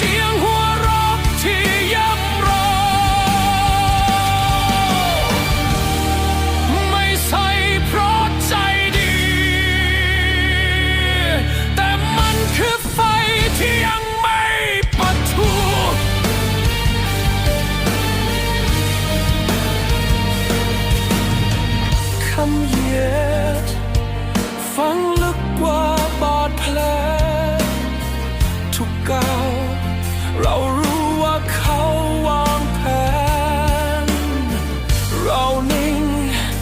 สียงหัวเราะที่ย้ำรอ ไม่ใส่เพราใจดี แต่มันคือไฟที่ยังไม่ปะทุ คำเยีฟังลึกกว่าบาดแผล Laura.